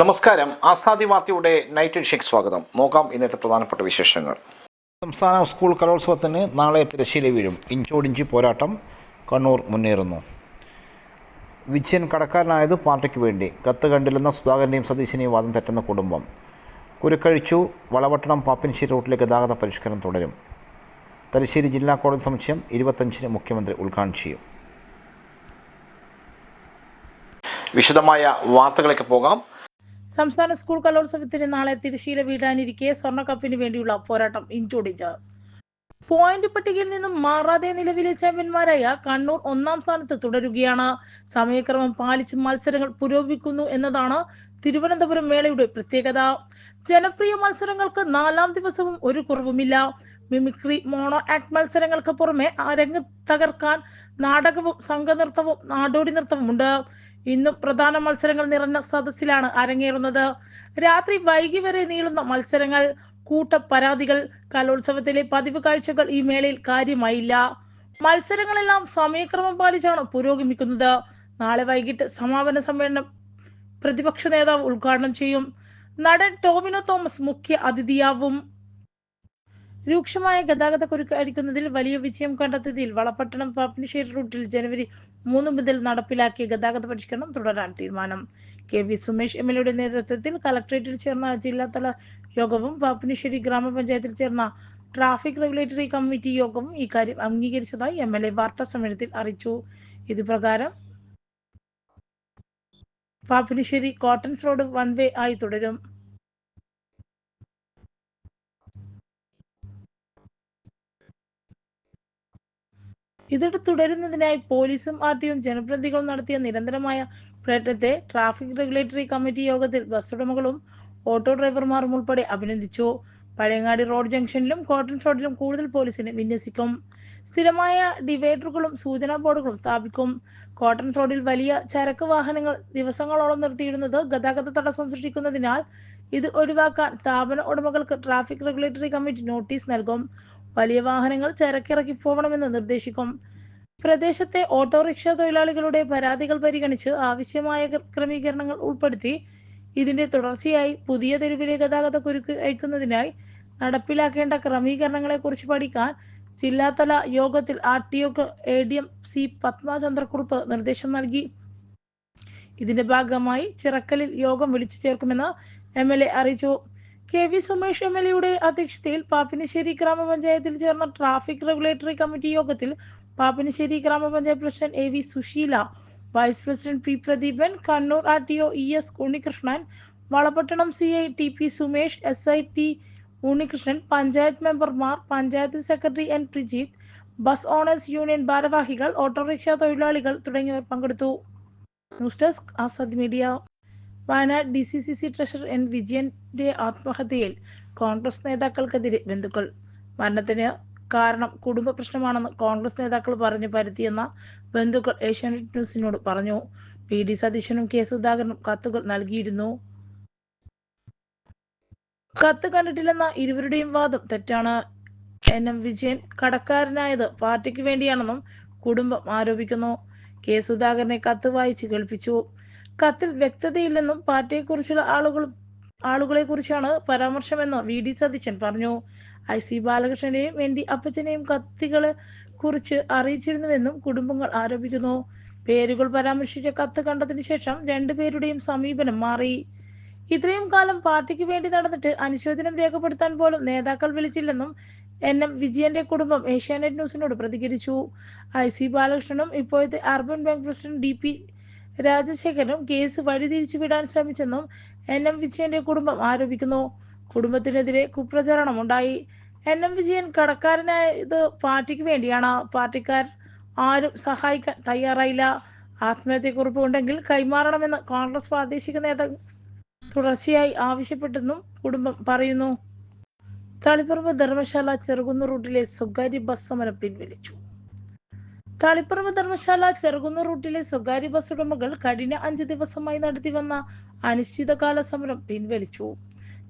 നമസ്കാരം. ആസാദി വാർത്തയുടെ നൈറ്റ് എഡിഷയ്ക്ക് സ്വാഗതം. നോക്കാം ഇന്നത്തെ പ്രധാനപ്പെട്ട വിശേഷങ്ങൾ. സംസ്ഥാന സ്കൂൾ കലോത്സവത്തിന് നാളെ തിരശ്ശീല വീഴും. ഇഞ്ചോടിഞ്ച് പോരാട്ടം കണ്ണൂർ മുന്നേറുന്നു. വിജയൻ കടക്കാരനായത് പാർട്ടിക്ക് വേണ്ടി. കത്ത് കണ്ടില്ലെന്ന സുധാകരന്റെയും സതീശിനെയും വാദം തെറ്റുന്ന കുടുംബം. കുരുക്കഴിച്ചു വളവട്ടണം പാപ്പിൻശ്ശേരി റൂട്ടിലെ ഗതാഗത പരിഷ്കരണം തുടരും. തലശ്ശേരി ജില്ലാ കോടതി സമുച്ചയം ഇരുപത്തഞ്ചിന് മുഖ്യമന്ത്രി ഉദ്ഘാടനം ചെയ്യും. വിശദമായ വാർത്തകളൊക്കെ പോകാം. സംസ്ഥാന സ്കൂൾ കലോത്സവത്തിന് നാളെ തിരശീല വീടാനിരിക്കെ സ്വർണക്കപ്പിന് വേണ്ടിയുള്ള പോരാട്ടം ഇഞ്ചോടിച്ച് പോയിന്റ് പട്ടികയിൽ നിന്നും മാറാതെ നിലവിലെ ചാമ്പ്യന്മാരായ കണ്ണൂർ ഒന്നാം സ്ഥാനത്ത് തുടരുകയാണ്. സമയക്രമം പാലിച്ച് മത്സരങ്ങൾ പുരോഗമിക്കുന്നു എന്നതാണ് തിരുവനന്തപുരം മേളയുടെ പ്രത്യേകത. ജനപ്രിയ മത്സരങ്ങൾക്ക് നാലാം ദിവസവും ഒരു കുറവുമില്ല. മിമിക്രി മോണോ ആക്ട് മത്സരങ്ങൾക്ക് പുറമെ അരങ്ങ് തകർക്കാൻ നാടകവും സംഘനൃത്തവും നാടോടി നൃത്തവും ഉണ്ട് ഇന്നും പ്രധാന മത്സരങ്ങൾ നിറഞ്ഞ സദസ്സിലാണ് അരങ്ങേറുന്നത്. രാത്രി വൈകി വരെ നീളുന്ന മത്സരങ്ങൾ കൂട്ട പരാതികൾ കലോത്സവത്തിലെ പതിവ് കാഴ്ചകൾ ഈ മേളയിൽ കാര്യമായില്ല. മത്സരങ്ങളെല്ലാം സമയക്രമം പാലിച്ചാണ് പുരോഗമിക്കുന്നത്. നാളെ വൈകിട്ട് സമാപന സമ്മേളനം പ്രതിപക്ഷ നേതാവ് ഉദ്ഘാടനം ചെയ്യും. നടൻ ടോമിനോ തോമസ് മുഖ്യ അതിഥിയാവും. രൂക്ഷമായ ഗതാഗത കുരുക്ക് അടിക്കുന്നതിൽ വലിയ വിജയം കണ്ടെത്തിയതിൽ വളപട്ടണം പാപ്പിനിശ്ശേരി റൂട്ടിൽ ജനുവരി മൂന്ന് മുതൽ നടപ്പിലാക്കിയ ഗതാഗത പരിഷ്കരണം തുടരാൻ തീരുമാനം. K V Sumesh M L എയുടെ നേതൃത്വത്തിൽ കലക്ടറേറ്റിൽ ചേർന്ന ജില്ലാതല യോഗവും പാപ്പിനിശ്ശേരി ഗ്രാമപഞ്ചായത്തിൽ ചേർന്ന ട്രാഫിക് റെഗുലേറ്ററി കമ്മിറ്റി യോഗവും ഇക്കാര്യം അംഗീകരിച്ചതായി എം എൽ എ വാർത്താ സമ്മേളനത്തിൽ അറിയിച്ചു. ഇതുപ്രകാരം Papinissery cottons road one way ആയി തുടരും. ഇതിട്ട് തുടരുന്നതിനായി പോലീസും ആർ ടിയും ജനപ്രതിനിധികളും നടത്തിയ നിരന്തരമായ പ്രയത്നത്തെ ട്രാഫിക് റെഗുലേറ്ററി കമ്മിറ്റി യോഗത്തിൽ ബസ് ഉടമകളും ഓട്ടോ ഡ്രൈവർമാരും ഉൾപ്പെടെ അഭിനന്ദിച്ചു. പഴയങ്ങാടി റോഡ് ജംഗ്ഷനിലും കോട്ടൺ റോഡിലും കൂടുതൽ പോലീസിനെ വിന്യസിക്കും. സ്ഥിരമായ ഡിവൈഡറുകളും സൂചനാ ബോർഡുകളും സ്ഥാപിക്കും. കോട്ടൺ റോഡിൽ വലിയ ചരക്ക് വാഹനങ്ങൾ ദിവസങ്ങളോളം നിർത്തിയിടുന്നത് ഗതാഗത തടസ്സം സൃഷ്ടിക്കുന്നതിനാൽ ഇത് ഒഴിവാക്കാൻ സ്ഥാപന ഉടമകൾക്ക് ട്രാഫിക് റെഗുലേറ്ററി കമ്മിറ്റി നോട്ടീസ് നൽകും. വലിയ വാഹനങ്ങൾ ചരക്കിറക്കി പോകണമെന്ന് നിർദ്ദേശിക്കും. പ്രദേശത്തെ ഓട്ടോറിക്ഷ തൊഴിലാളികളുടെ പരാതികൾ പരിഗണിച്ച് ആവശ്യമായ ക്രമീകരണങ്ങൾ ഉൾപ്പെടുത്തി ഇതിന്റെ തുടർച്ചയായി പുതിയ തെരുവിലെ ഗതാഗത കുരുക്ക് അയക്കുന്നതിനായി നടപ്പിലാക്കേണ്ട ക്രമീകരണങ്ങളെ കുറിച്ച് പഠിക്കാൻ ജില്ലാതല യോഗത്തിൽ ആർ ടി ഒക്ക് A D M C Padmachandrakurup നിർദ്ദേശം നൽകി. ഇതിന്റെ ഭാഗമായി ചിറക്കലിൽ യോഗം വിളിച്ചു ചേർക്കുമെന്ന് എം എൽ എ അറിയിച്ചു. K V Sumesh M L എയുടെ അധ്യക്ഷതയിൽ പാപ്പിനിശ്ശേരി ഗ്രാമപഞ്ചായത്തിൽ ചേർന്ന ട്രാഫിക് റെഗുലേറ്ററി കമ്മിറ്റി യോഗത്തിൽ പാപ്പിനിശ്ശേരി ഗ്രാമപഞ്ചായത്ത് president A V Sushila vice president P Pradeepan Kannur R T O E S Unnikrishnan Valapattanam C I T P Sumesh S I T Unnikrishnan panchayat മെമ്പർമാർ panchayat secretary N Prijith bus owners union ഭാരവാഹികൾ ഓട്ടോറിക്ഷ തൊഴിലാളികൾ തുടങ്ങിയവർ പങ്കെടുത്തു. News desk Azad media. Wayanad D C C C treasurer N വിജയന്റെ ആത്മഹത്യയിൽ കോൺഗ്രസ് നേതാക്കൾക്കെതിരെ ബന്ധുക്കൾ മരണത്തിന് കാരണം കുടുംബ പ്രശ്നമാണെന്ന് കോൺഗ്രസ് നേതാക്കൾ പറഞ്ഞു പരത്തിയെന്ന ബന്ധുക്കൾ ഏഷ്യാനെറ്റ് ന്യൂസിനോട് പറഞ്ഞു. പി. ഡി. സതീശനും കെ. സുധാകരനും കത്തുകൾ നൽകിയിരുന്നു. കത്ത് കണ്ടിട്ടില്ലെന്ന ഇരുവരുടെയും വാദം തെറ്റാണ്. എൻ. എം. വിജയൻ കടക്കാരനായത് പാർട്ടിക്ക് വേണ്ടിയാണെന്നും കുടുംബം ആരോപിക്കുന്നു. കെ. സുധാകരനെ കത്ത് വായിച്ച് കേൾപ്പിച്ചു. കത്തിൽ വ്യക്തതയില്ലെന്നും പാർട്ടിയെക്കുറിച്ചുള്ള ആളുകൾ ആളുകളെ കുറിച്ചാണ് പരാമർശമെന്ന് വി. ഡി. സതീശൻ പറഞ്ഞു. ഐ സി ബാലകൃഷ്ണനെയും വേണ്ടി അപ്പച്ചനെയും കത്തികളെ കുറിച്ച് അറിയിച്ചിരുന്നുവെന്നും കുടുംബങ്ങൾ ആരോപിക്കുന്നു. പേരുകൾ പരാമർശിച്ച കത്ത് കണ്ടതിന് ശേഷം രണ്ടുപേരുടെയും സമീപനം മാറി. ഇത്രയും കാലം പാർട്ടിക്ക് വേണ്ടി നടന്നിട്ട് അനുശോചനം രേഖപ്പെടുത്താൻ പോലും നേതാക്കൾ വിളിച്ചില്ലെന്നും എൻ എം വിജയന്റെ കുടുംബം ഏഷ്യാനെറ്റ് ന്യൂസിനോട് പ്രതികരിച്ചു. ഐ സി ബാലകൃഷ്ണനും ഇപ്പോഴത്തെ urban bank president D P രാജശേഖരനും case വഴിതിരിച്ചു വിടാൻ ശ്രമിച്ചെന്നും എൻ എം വിജയന്റെ കുടുംബം ആരോപിക്കുന്നു. കുടുംബത്തിനെതിരെ കുപ്രചാരണം ഉണ്ടായി. എൻ. എം. വിജയൻ കടക്കാരനായത് പാർട്ടിക്ക് വേണ്ടിയാണ്. പാർട്ടിക്കാർ ആരും സഹായിക്കാൻ തയ്യാറായില്ല. ആത്മഹത്യക്കുറിപ്പ് ഉണ്ടെങ്കിൽ കൈമാറണമെന്ന് കോൺഗ്രസ് പ്രാദേശിക നേതാക്കൾ തുടർച്ചയായി ആവശ്യപ്പെട്ടെന്നും കുടുംബം പറയുന്നു. തളിപ്പറമ്പ് ധർമ്മശാല ചെറുകുന്ന് റൂട്ടിലെ സ്വകാര്യ ബസ് സമരം പിൻവലിച്ചു. തളിപ്പറമ്പ് ധർമ്മശാല ചെറുകുന്ന് റൂട്ടിലെ സ്വകാര്യ ബസ് ഉടമകൾ കഴിഞ്ഞ അഞ്ച് ദിവസമായി നടത്തിവന്ന അനിശ്ചിതകാല സമരം പിൻവലിച്ചു.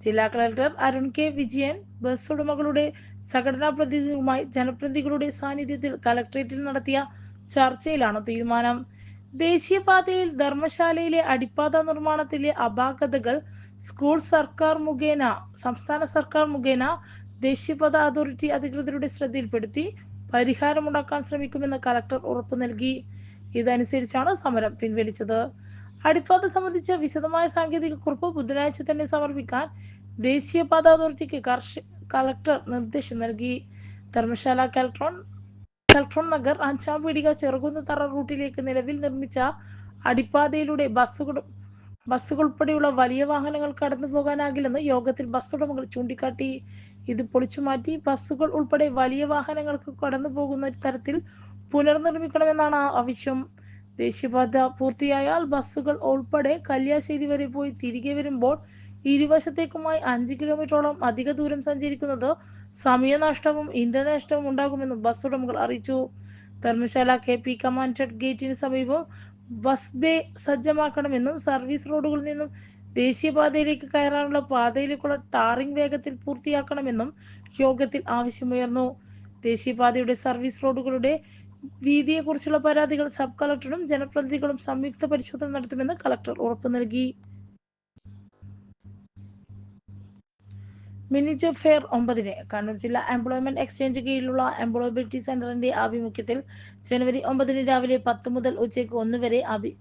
ജില്ലാ collector Arun K Vijayan bus ഉടമകളുടെ സംഘടനാ പ്രതിനിധികളുമായി ജനപ്രതിനിധികളുടെ സാന്നിധ്യത്തിൽ കലക്ട്രേറ്റിൽ നടത്തിയ ചർച്ചയിലാണ് തീരുമാനം. ദേശീയപാതയിൽ ധർമ്മശാലയിലെ അടിപ്പാത നിർമ്മാണത്തിലെ അപാകതകൾ സ്കൂൾ സർക്കാർ മുഖേന സംസ്ഥാന സർക്കാർ മുഖേന ദേശീയപാത അതോറിറ്റി അധികൃതരുടെ ശ്രദ്ധയിൽപ്പെടുത്തി പരിഹാരമുണ്ടാക്കാൻ ശ്രമിക്കുമെന്ന് കലക്ടർ ഉറപ്പു നൽകി. ഇതനുസരിച്ചാണ് സമരം പിൻവലിച്ചത്. അടിപ്പാത സംബന്ധിച്ച വിശദമായ സാങ്കേതിക കുറിപ്പ് ബുധനാഴ്ച തന്നെ സമർപ്പിക്കാൻ ദേശീയപാത അതോറിറ്റിക്ക് കളക്ടർ നിർദ്ദേശം നൽകി. ധർമ്മശാല കലക്ട്രോൺ കലക്ട്രോൺ നഗർ അഞ്ചാം പീടിക ചെറുകുന്നതറ റൂട്ടിലേക്ക് നിലവിൽ നിർമ്മിച്ച അടിപ്പാതയിലൂടെ ബസ്സുകൾ ബസ്സുകൾ ഉൾപ്പെടെയുള്ള വലിയ വാഹനങ്ങൾ കടന്നു പോകാനാകില്ലെന്ന് യോഗത്തിൽ ബസ് ഉടമകൾ ചൂണ്ടിക്കാട്ടി. ഇത് പൊളിച്ചുമാറ്റി ബസ്സുകൾ ഉൾപ്പെടെ വലിയ വാഹനങ്ങൾക്ക് കടന്നു പോകുന്ന തരത്തിൽ പുനർനിർമ്മിക്കണമെന്നാണ് ആവശ്യം. ദേശീയപാത പൂർത്തിയായാൽ ബസ്സുകൾ ഉൾപ്പെടെ കല്യാശ്ശേരി വരെ പോയി തിരികെ വരുമ്പോൾ ഇരുവശത്തേക്കുമായി അഞ്ച് കിലോമീറ്ററോളം അധിക ദൂരം സഞ്ചരിക്കുന്നത് സമയനഷ്ടവും ഇന്ധനനഷ്ടവും ഉണ്ടാകുമെന്നും ബസ് ഉടമകൾ അറിയിച്ചു. ധർമ്മശാല കെ പി കമാൻഡഡ് ഗേറ്റിന് സമീപം ബസ് ബേ സജ്ജമാക്കണമെന്നും സർവീസ് റോഡുകളിൽ നിന്നും ദേശീയപാതയിലേക്ക് കയറാനുള്ള പാതയിലേക്കുള്ള ടാറിംഗ് വേഗത്തിൽ പൂർത്തിയാക്കണമെന്നും യോഗത്തിൽ ആവശ്യമുയർന്നു. ദേശീയപാതയുടെ സർവീസ് റോഡുകളുടെ വീതിയെക്കുറിച്ചുള്ള പരാതികൾ സബ് കളക്ടറും ജനപ്രതിനിധികളും സംയുക്ത പരിശോധന നടത്തുമെന്ന് കളക്ടർ ഉറപ്പു നൽകി. മിനി ജോബ് ഫെയർ ഒമ്പതിന് കണ്ണൂർ ജില്ലാ എംപ്ലോയ്മെന്റ് എക്സ്ചേഞ്ച് കീഴിലുള്ള എംപ്ലോയബിലിറ്റി സെന്ററിന്റെ ആഭിമുഖ്യത്തിൽ ജനുവരി ഒമ്പതിന് രാവിലെ പത്ത് മുതൽ ഉച്ചയ്ക്ക് ഒന്ന് വരെ അഭി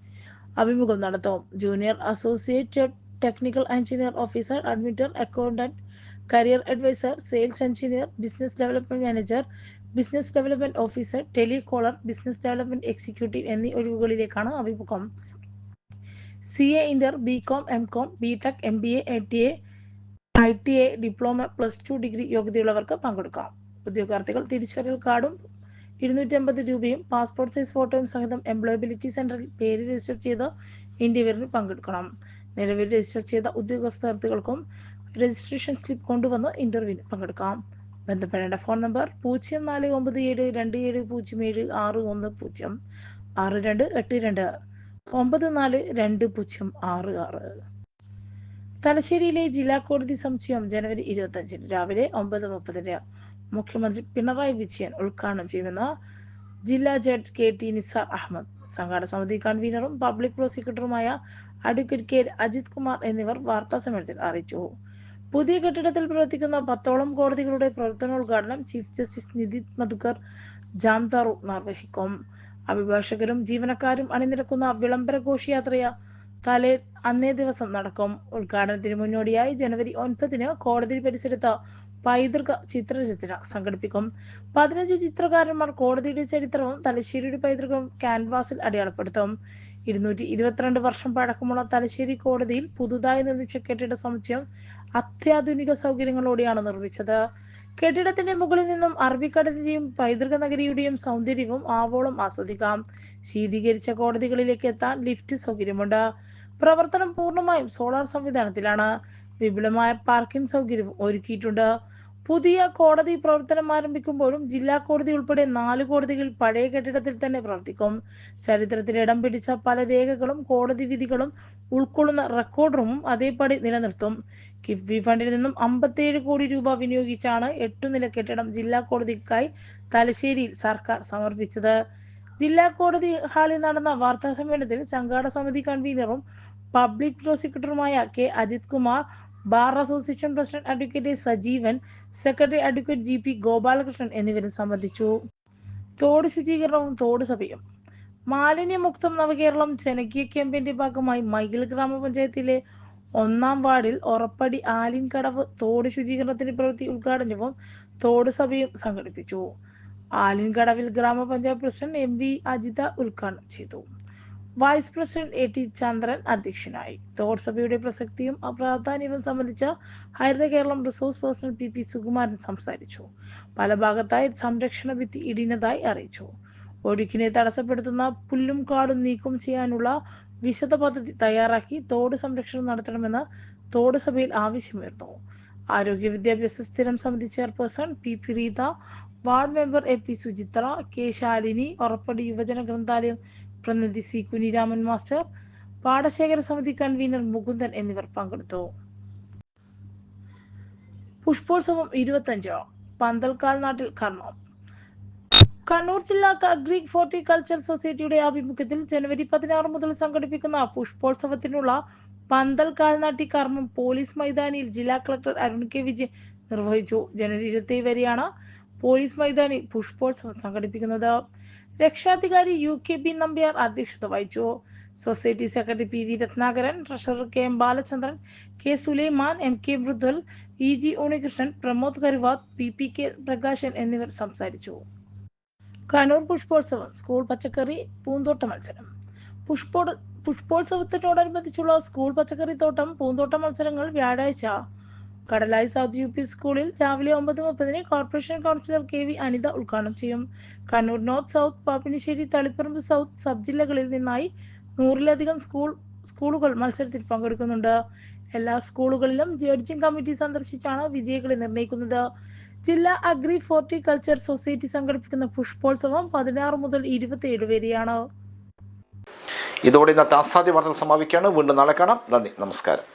അഭിമുഖം നടത്തും. Junior associate technical engineer officer admitter accountant career adviser sales engineer business development manager business development officer telecaller business development executive എന്നീ ഒഴിവുകളിലേക്കാണ് അഭിമുഖം. C A inter B com M com B tech M B A T A I T A diploma plus two degree യോഗ്യതയുള്ളവർക്ക് പങ്കെടുക്കാം. ഉദ്യോഗാർത്ഥികൾ തിരിച്ചറിയൽ കാർഡും ഇരുന്നൂറ്റി അമ്പത് രൂപയും പാസ്പോർട്ട് സൈസ് ഫോട്ടോയും സഹിതം എംപ്ലോയബിലിറ്റി സെന്ററിൽ പേര് രജിസ്റ്റർ ചെയ്ത് ഇന്റർവ്യൂവിൽ പങ്കെടുക്കണം. നിലവിൽ രജിസ്റ്റർ ചെയ്ത ഉദ്യോഗാർത്ഥികൾക്കും രജിസ്ട്രേഷൻ സ്ലിപ്പ് കൊണ്ടുവന്ന് ഇന്റർവ്യൂവിന് പങ്കെടുക്കാം. ബന്ധപ്പെടേണ്ട. ഫോൺ നമ്പർ പൂജ്യം നാല് ഒമ്പത് ഏഴ് രണ്ട് ഏഴ് പൂജ്യം ഏഴ് ആറ് ഒന്ന് പൂജ്യം ആറ് രണ്ട് എട്ട് രണ്ട് ഒമ്പത് നാല് രണ്ട് പൂജ്യം ആറ് ആറ് തലശ്ശേരിയിലെ ജില്ലാ കോടതി സമുച്ചയം ജനുവരി ഇരുപത്തഞ്ചിന് രാവിലെ ഒമ്പത് മുപ്പതിന് മുഖ്യമന്ത്രി പിണറായി വിജയൻ ഉദ്ഘാടനം ചെയ്യുമെന്ന് ജില്ലാ judge K T Nisar Ahmed സംഘാടക സമിതി കൺവീനറും പബ്ലിക് പ്രോസിക്യൂട്ടറുമായ അഡ്വക്കേറ്റ് കെ അജിത് കുമാർ എന്നിവർ വാർത്താ സമ്മേളനത്തിൽ അറിയിച്ചു. പുതിയ കെട്ടിടത്തിൽ പ്രവർത്തിക്കുന്ന പത്തോളം കോടതികളുടെ പ്രവർത്തനോദ്ഘാടനം ചീഫ് ജസ്റ്റിസ് നിധി മധുക്കർ ജാംതാറു നിർവഹിക്കും. അഭിഭാഷകരും ജീവനക്കാരും അണിനിരക്കുന്ന വിളംബര ഘോഷയാത്രയ തലേ അന്നേ ദിവസം നടക്കും. ഉദ്ഘാടനത്തിന് മുന്നോടിയായി ജനുവരി ഒൻപതിന് കോടതി പരിസരത്ത് പൈതൃക ചിത്രരചന സംഘടിപ്പിക്കും. പതിനഞ്ച് ചിത്രകാരന്മാർ കോടതിയുടെ ചരിത്രവും തലശ്ശേരിയുടെ പൈതൃകവും ക്യാൻവാസിൽ അടയാളപ്പെടുത്തും. ഇരുന്നൂറ്റി ഇരുപത്തിരണ്ട് വർഷം പഴക്കമുള്ള തലശ്ശേരി കോടതിയിൽ പുതുതായി നിർമ്മിച്ച കെട്ടിട സമുച്ചയം അത്യാധുനിക സൗകര്യങ്ങളോടെയാണ് നിർമ്മിച്ചത്. കെട്ടിടത്തിന്റെ മുകളിൽ നിന്നും അറബിക്കടലിന്റെയും പൈതൃക നഗരിയുടെയും സൗന്ദര്യവും ആവോളം ആസ്വദിക്കാം. ശീതീകരിച്ച കോടതികളിലേക്ക് എത്താൻ ലിഫ്റ്റ് സൗകര്യമുണ്ട്. പ്രവർത്തനം പൂർണമായും സോളാർ സംവിധാനത്തിലാണ്. വിപുലമായ പാർക്കിംഗ് സൗകര്യവും ഒരുക്കിയിട്ടുണ്ട്. പുതിയ കോടതി പ്രവർത്തനം ആരംഭിക്കുമ്പോഴും ജില്ലാ കോടതി ഉൾപ്പെടെ നാല് കോടതികൾ പഴയ കെട്ടിടത്തിൽ തന്നെ പ്രവർത്തിക്കും. ചരിത്രത്തിൽ ഇടം പിടിച്ച പല രേഖകളും കോടതി വിധികളും ഉൾക്കൊള്ളുന്ന റെക്കോർഡ് റൂമും അതേപടി നിലനിർത്തും. കിഫ്ബി ഫണ്ടിൽ നിന്നും അമ്പത്തിയേഴ് കോടി രൂപ വിനിയോഗിച്ചാണ് എട്ടു നില കെട്ടിടം ജില്ലാ കോടതിക്കായി തലശ്ശേരിയിൽ സർക്കാർ സമർപ്പിച്ചത്. ജില്ലാ കോടതി ഹാളിൽ നടന്ന വാർത്താ സമ്മേളനത്തിൽ സംഘാടക സമിതി കൺവീനറും public പ്രോസിക്യൂട്ടറുമായ K Ajith Kumar bar association president advocate Sajeevan secretary advocate G P Gopalakrishnan എന്നിവരും സംബന്ധിച്ചു. തോട് ശുചീകരണവും തോട് സഭയും. മാലിന്യമുക്തം നവകേരളം ജനകീയ ക്യാമ്പയിന്റെ ഭാഗമായി മൈഗിൽ ഗ്രാമപഞ്ചായത്തിലെ ഒന്നാം വാർഡിൽ ഉറപ്പടി ആലിൻകടവ് തോട് ശുചീകരണത്തിന്റെ പ്രവൃത്തി ഉദ്ഘാടനവും തോട് സഭയും സംഘടിപ്പിച്ചു. ആലിൻകടവിൽ ഗ്രാമപഞ്ചായത്ത് പ്രസിഡന്റ് എം വി അജിത ഉദ്ഘാടനം ചെയ്തു. Vice president A T Chandran അധ്യക്ഷനായി. തോട്ട്സഭയുടെ പ്രസക്തിയും പ്രാധാന്യവും സംബന്ധിച്ച Haritha Keralam resource person P P Sukumaran സംസാരിച്ചു. പല ഭാഗത്തായി സംരക്ഷണ ഭിത്തി ഇടിഞ്ഞതായി അറിയിച്ചു. ഒഴുക്കിനെ തടസ്സപ്പെടുത്തുന്ന പുല്ലും കാടും നീക്കം ചെയ്യാനുള്ള വിശദ പദ്ധതി തയ്യാറാക്കി തോട് സംരക്ഷണം നടത്തണമെന്ന് തോട് സഭയിൽ ആവശ്യമുയർന്നു. ആരോഗ്യ വിദ്യാഭ്യാസ സ്ഥിരം സമിതി chairperson P P Reetha ward member A P Suchitra K Shalini ഉറപ്പടി യുവജന ഗ്രന്ഥാലയം പ്രതിനിധി സി കുഞ്ഞിരാമൻ മാസ്റ്റർ പാടശേഖര സമിതി കൺവീനർ മുകുന്ദൻ എന്നിവർ പങ്കെടുത്തു. പുഷ്പോത്സവം ഇരുപത്തഞ്ച് പന്തൽക്കാൽ നാട്ടിൽ കർമ്മം. കണ്ണൂർ ജില്ലാ ഗ്രീക്ക് ഫോർട്ടിക്കൾച്ചർ സൊസൈറ്റിയുടെ ആഭിമുഖ്യത്തിൽ ജനുവരി പതിനാറ് മുതൽ സംഘടിപ്പിക്കുന്ന പുഷ്പോത്സവത്തിനുള്ള പന്തൽ കാൽനാട്ടി കർമ്മം പോലീസ് മൈതാനിയിൽ ജില്ലാ കളക്ടർ അരുൺ കെ വിജയൻ നിർവഹിച്ചു. ജനുവരി ഇരുപത്തി വരെയാണ് പോലീസ് മൈതാനി പുഷ്പോത്സവം സംഘടിപ്പിക്കുന്നത് രക്ഷാധികാരി യു കെ ബി നമ്പ്യാർ അധ്യക്ഷത വഹിച്ചു. Society secretary P V Ratnakaran treasurer K M Balachandran K Sulaiman M K Mridul E G Unnikrishnan Pramod Karuvath P P K Prakashan എന്നിവർ സംസാരിച്ചു. കണ്ണൂർ പുഷ്പോത്സവം സ്കൂൾ പച്ചക്കറി പൂന്തോട്ട മത്സരം. പുഷ്പോ പുഷ്പോത്സവത്തിനോടനുബന്ധിച്ചുള്ള സ്കൂൾ പച്ചക്കറി തോട്ടം പൂന്തോട്ട മത്സരങ്ങൾ വ്യാഴാഴ്ച കടലായി സൗത്ത് യു പി സ്കൂളിൽ രാവിലെ ഒമ്പത് മുപ്പതിന് corporation councillor K V Anitha ഉദ്ഘാടനം ചെയ്യും. Kannur north south Papinissery Taliparamba south sub ജില്ലകളിൽ നിന്നായി നൂറിലധികം സ്കൂൾ സ്കൂളുകൾ മത്സരത്തിൽ പങ്കെടുക്കുന്നുണ്ട്. എല്ലാ സ്കൂളുകളിലും ജഡ്ജിംഗ് കമ്മിറ്റി സന്ദർശിച്ചാണ് വിജയികളെ നിർണയിക്കുന്നത് ജില്ലാ അഗ്രി ഫോർട്ടിക്കൾച്ചർ സൊസൈറ്റി സംഘടിപ്പിക്കുന്ന പുഷ്പോത്സവം പതിനാറ് മുതൽ ഇരുപത്തിയേഴ് വരെയാണ്. ഇതോടെ ഇന്നത്തെ അസാധ്യ വാർത്തകൾ സമാപിക്കുകയാണ്. വീണ്ടും നാളെ കാണാം. നന്ദി. നമസ്കാരം.